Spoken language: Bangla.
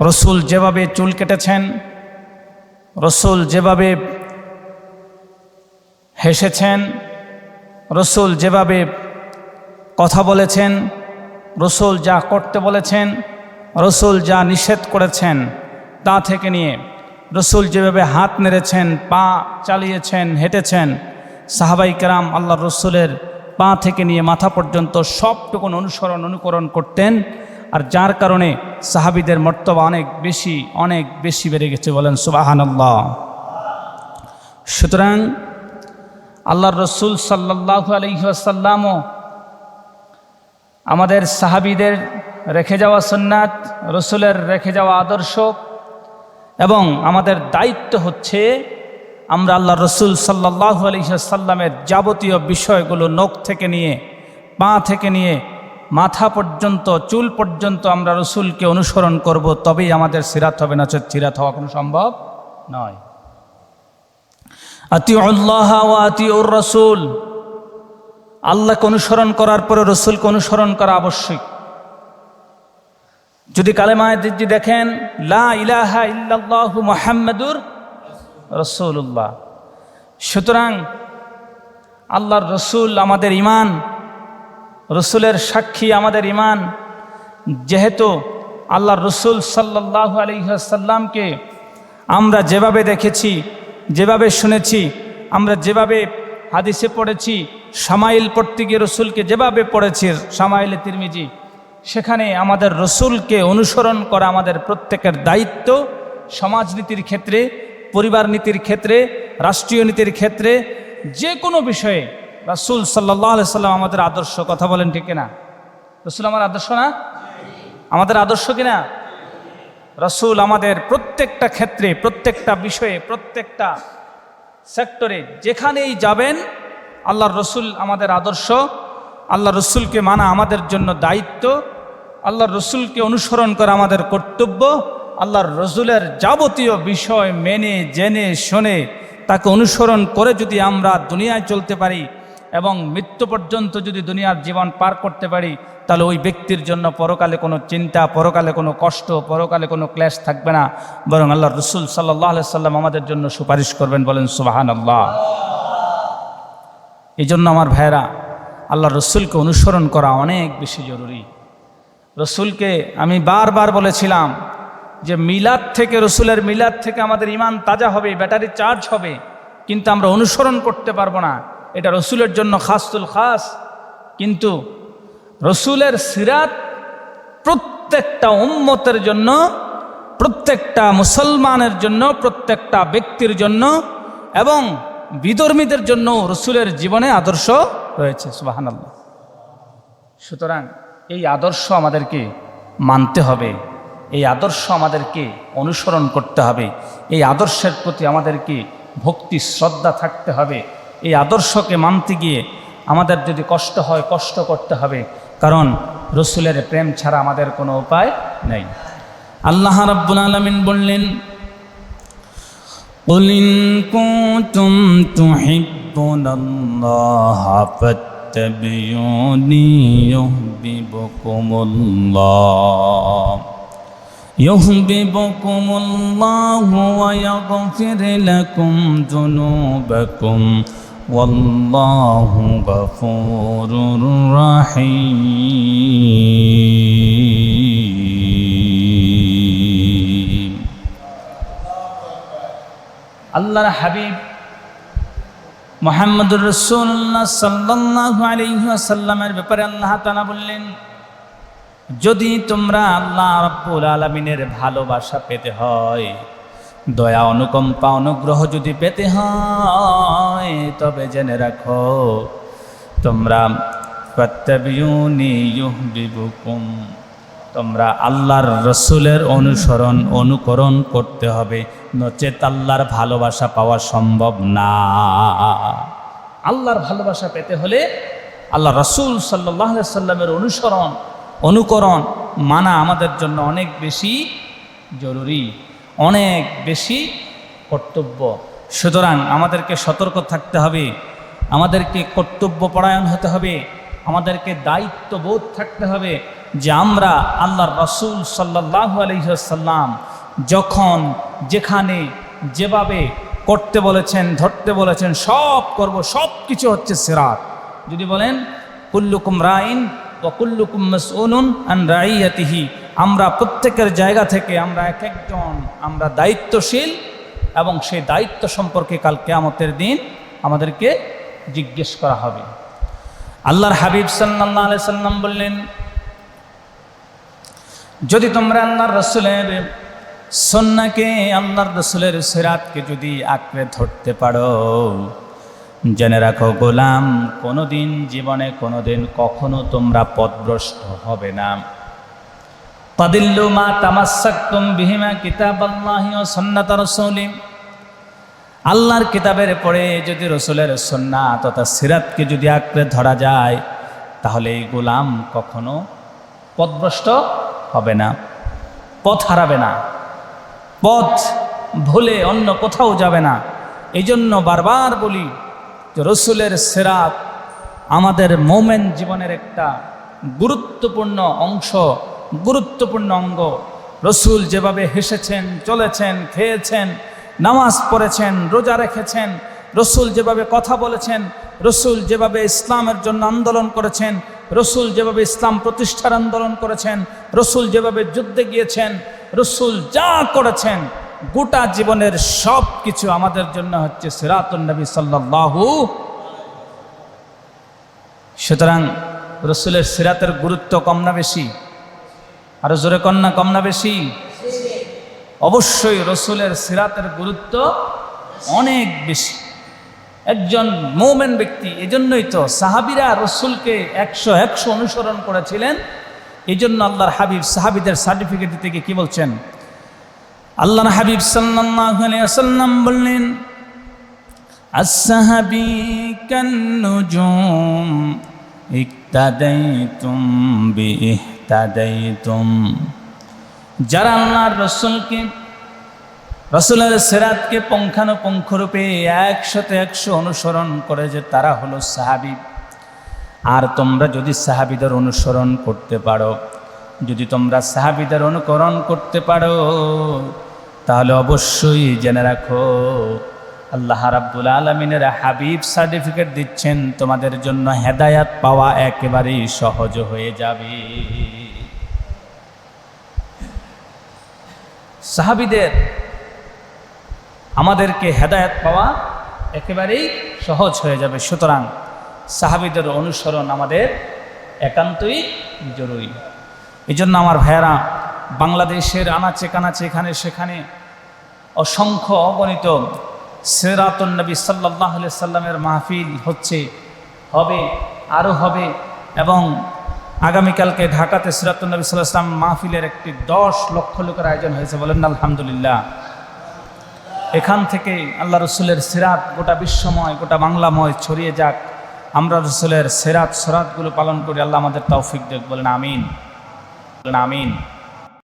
রসুল যেভাবে চুল কেটেছেন, রসুল যেভাবে হেসেছেন, রসুল যেভাবে কথা বলেছেন, রসুল যা করতে বলেছেন, রসুল যা নিষেধ করেছেন, তা থেকে নিয়ে রসুল যেভাবে হাত নেড়েছেন, পা চালিয়েছেন, হেঁটেছেন, সাহাবাই কেরাম আল্লাহ রসুলের পা থেকে নিয়ে মাথা পর্যন্ত সবটুকুন অনুসরণ, অনুকরণ করতেন। আর যার কারণে সাহাবিদের মর্তবা অনেক বেশি অনেক বেশি বেড়ে গেছে বলেন সুবাহান আল্লাহ সুতরাং আল্লাহর রসুল সাল্লাহ আলহিহাসাল্লামও আমাদের সাহাবিদের রেখে যাওয়া সন্ন্যাত রসুলের রেখে যাওয়া আদর্শ এবং আমাদের দায়িত্ব হচ্ছে আমরা আল্লাহ রসুল সাল্লাহ আলহিহাসাল্লামের যাবতীয় বিষয়গুলো নখ থেকে নিয়ে, পা থেকে নিয়ে মাথা পর্যন্ত, চুল পর্যন্ত আমরা রসুলকে অনুসরণ করব, তবেই আমাদের সিরাত হবে, না সিরাত হওয়া কোনো সম্ভব নয়। আতি আল্লাহ ও আতি ওর রসুল। আল্লাহকে অনুসরণ করার পরে রসুলকে অনুসরণ করা আবশ্যক। যদি কালেমায় দিদি দেখেন, লা ইলাহা ইল্লাল্লাহু মোহাম্মদুর রসুল্লাহ সুতরাং আল্লাহর রসুল আমাদের ইমান রসুলের সাক্ষী আমাদের ইমান, যেহেতু আল্লাহ রসুল সাল্লাহ আলহিহাসাল্লামকে আমরা যেভাবে দেখেছি, যেভাবে শুনেছি, আমরা যেভাবে হাদিসে পড়েছি, সামাইল গিয়ে রসুলকে যেভাবে পড়েছি, সামাইলে তিরমিজি, সেখানে আমাদের রসুলকে অনুসরণ করা আমাদের প্রত্যেকের দায়িত্ব সমাজনীতির ক্ষেত্রে পরিবার নীতির ক্ষেত্রে, রাষ্ট্রীয় নীতির ক্ষেত্রে, যে কোনো বিষয়ে রাসুল সাল্লাহ সাল্লাম আমাদের আদর্শ, কথা বলেন ঠিক না রসুল আমার আদর্শ না? আমাদের আদর্শ কিনা রসুল আমাদের প্রত্যেকটা ক্ষেত্রে, প্রত্যেকটা বিষয়ে, প্রত্যেকটা সেক্টরে যেখানেই যাবেন, আল্লাহর রসুল আমাদের আদর্শ আল্লাহ রসুলকে মানা আমাদের জন্য দায়িত্ব, আল্লাহর রসুলকে অনুসরণ করা আমাদের কর্তব্য, আল্লাহর রসুলের যাবতীয় বিষয় মেনে, জেনে, শোনে তাকে অনুসরণ করে যদি আমরা দুনিয়ায় চলতে পারি এবং মৃত্যু পর্যন্ত যদি দুনিয়ার জীবন পার করতে পারি, তাহলে ওই ব্যক্তির জন্য পরকালে কোনো চিন্তা, পরকালে কোনো কষ্ট, পরকালে কোনো ক্লেশ থাকবে না। বরং আল্লাহ রসুল সাল্লাহ সাল্লাম আমাদের জন্য সুপারিশ করবেন, বলেন সুবাহান আল্লাহ এই জন্য আমার ভাইয়েরা, আল্লাহ রসুলকে অনুসরণ করা অনেক বেশি জরুরি। রসুলকে আমি বারবার বলেছিলাম যে মিলাদ থেকে, রসুলের মিলাদ থেকে আমাদের ইমান তাজা হবে, ব্যাটারি চার্জ হবে, কিন্তু আমরা অনুসরণ করতে পারব না। এটা রসুলের জন্য খাসতুল খাস। কিন্তু রসুলের সিরাত প্রত্যেকটা উম্মতের জন্য, প্রত্যেকটা মুসলমানের জন্য, প্রত্যেকটা ব্যক্তির জন্য এবং বিধর্মীদের জন্য রসুলের জীবনে আদর্শ রয়েছে সুবাহান আল্লাহ সুতরাং এই আদর্শ আমাদেরকে মানতে হবে, এই আদর্শ আমাদেরকে অনুসরণ করতে হবে, এই আদর্শের প্রতি আমাদেরকে ভক্তি, শ্রদ্ধা থাকতে হবে। এই আদর্শকে মানতে গিয়ে আমাদের যদি কষ্ট হয় কষ্ট করতে হবে কারণ রসুলের প্রেম ছাড়া আমাদের কোনো উপায় নেই আল্লাহ রাব্বুল আলামিন বললেন قل إن كنتم تحبون الله فاتبعوني يحببكم الله يحببكم الله ويغفر لكم ذنوبكم والله غفور رحيم আল্লাহর হাবিব মোহাম্মদুর রসুল্লাহ সাল্লাহ আলিহাসাল্লামের ব্যাপারে আল্লাহ তালা বললেন যদি তোমরা আল্লাহ রব্বুল আলমিনের ভালোবাসা পেতে হয় দয়া অনুকম্পা অনুগ্রহ যদি পেতে হয়, তবে জেনে রাখো, তোমরা তোমরা আল্লাহর রসুলের অনুসরণ, অনুকরণ করতে হবে। নচেত আল্লাহর ভালোবাসা পাওয়া সম্ভব না। আল্লাহর ভালোবাসা পেতে হলে আল্লাহ রসুল সাল্লাহ সাল্লামের অনুসরণ, অনুকরণ মানা আমাদের জন্য অনেক বেশি জরুরি। অনেক বেশি কর্তব্য। সুতরাং আমাদেরকে সতর্ক থাকতে হবে, আমাদেরকে কর্তব্য পরায়ণ হতে হবে, আমাদেরকে দায়িত্ববোধ থাকতে হবে যে আমরা আল্লাহর রসুল সাল্লাহ আলহ্লাম যখন যেখানে যেভাবে করতে বলেছেন, ধরতে বলেছেন, সব করব সব কিছু হচ্ছে সেরাত। যদি বলেন, কুল্লুকুম রাইন ও কুল্লুকুম মসউনুন আন রাইয়াতিহি। আমরা প্রত্যেকের জায়গা থেকে আমরা এক একজন, আমরা দায়িত্বশীল এবং সেই দায়িত্ব সম্পর্কে কাল কেয়ামতের দিন আমাদেরকে জিজ্ঞেস করা হবে। আল্লাহর হাবিব সাল্লাহ আলাই সাল্লাম বললেন, যদি তোমরা আল্লাহর রসুলের সন্নাকে আল্লাহর রসুলের সিরাতকে যদি আঁকড়ে ধরতে পারো, জেনে রাখো গোলাম, কোনোদিন জীবনে কোনোদিন কখনো তোমরা পথভ্রষ্ট হবে না। তাদিল্লু মা তামাসাক্তুম বিহিমা কিতাব আল্লাহি ও সন্নাত রসুলিম আল্লাহর কিতাবের পরে যদি রসুলের সন্না তথা সিরাতকে যদি আঁকড়ে ধরা যায়, তাহলে এই গোলাম কখনো পথভ্রষ্ট হবে না, পথ হারাবে না, পথ ভুলে অন্য কোথাও যাবে না। এই জন্য বারবার বলি যে রসুলের সেরাত আমাদের মোমেন জীবনের একটা গুরুত্বপূর্ণ অংশ। গুরুত্বপূর্ণ অঙ্গ। রসুল যেভাবে হেসেছেন, চলেছেন, খেয়েছেন, নামাজ পড়েছেন, রোজা রেখেছেন, রসুল যেভাবে কথা বলেছেন, রসুল যেভাবে ইসলামের জন্য আন্দোলন করেছেন, রসুল যেভাবে ইসলাম প্রতিষ্ঠার আন্দোলন করেছেন, রসুল যেভাবে যুদ্ধে গিয়েছেন, রসুল যা করেছেন, গোটা জীবনের সব কিছু আমাদের জন্য হচ্ছে সিরাতুল নবী সাল্লাহু সুতরাং রসুলের সিরাতের গুরুত্ব কম না বেশি। আরও জোরে কন্যা কম না বেশি। অবশ্যই রসুলের সিরাতের গুরুত্ব অনেক বেশি। একজন মৌমেন ব্যক্তি, এজন্যই তো সাহাবিরা রসুলকে একশো একশো অনুসরণ করেছিলেন। এই জন্য আল্লাহর হাবিব সাহাবিদের সার্টিফিকেট থেকে কি বলছেন? আল্লাহ হাবিব সাল্লাম বললেন আসাহাবি কান্নুজুম ইকতাদাইতুম বিহ তাদাইতুম যারা আল্লাহর রসুলকে, রসুলের সেরাতকে পুঙ্খানুপুঙ্খরূপে একশোতে একশো অনুসরণ করে যে তারা হলো সাহাবি। আর তোমরা যদি সাহাবিদের অনুসরণ করতে পারো, যদি তোমরা সাহাবিদের অনুকরণ করতে পারো, তাহলে অবশ্যই জেনে রাখো আল্লাহ রাব্বুল আলমিনের হাবিব সার্টিফিকেট দিচ্ছেন, তোমাদের জন্য হেদায়াত পাওয়া একেবারেই সহজ হয়ে যাবে। সাহাবিদের আমাদেরকে হেদায়ত পাওয়া একেবারেই সহজ হয়ে যাবে। সুতরাং সাহাবিদের অনুসরণ আমাদের একান্তই জরুরি। এই জন্য আমার ভাইয়েরা, বাংলাদেশের আনাচে কানাচে এখানে সেখানে অসংখ্য অগণিত সেরাতুন নবী সাল্লাহ সাল্লামের মাহফিল হচ্ছে, হবে আরও হবে এবং আগামীকালকে ঢাকাতে সিরাতুল নবী সাল্লাহ ইসলাম মাহফিলের একটি দশ লক্ষ লোকের আয়োজন হয়েছে বলেন আলহামদুলিল্লাহ। এখান থেকে আল্লাহ রসুলের সিরাত গোটা বিশ্বময়, গোটা বাংলাময় ছড়িয়ে যাক। আমরা রসুলের সেরাত, সরাতগুলো পালন করি, আল্লাহ আমাদের তৌফিক দেখ, বলেন আমিন। বলেন আমিন।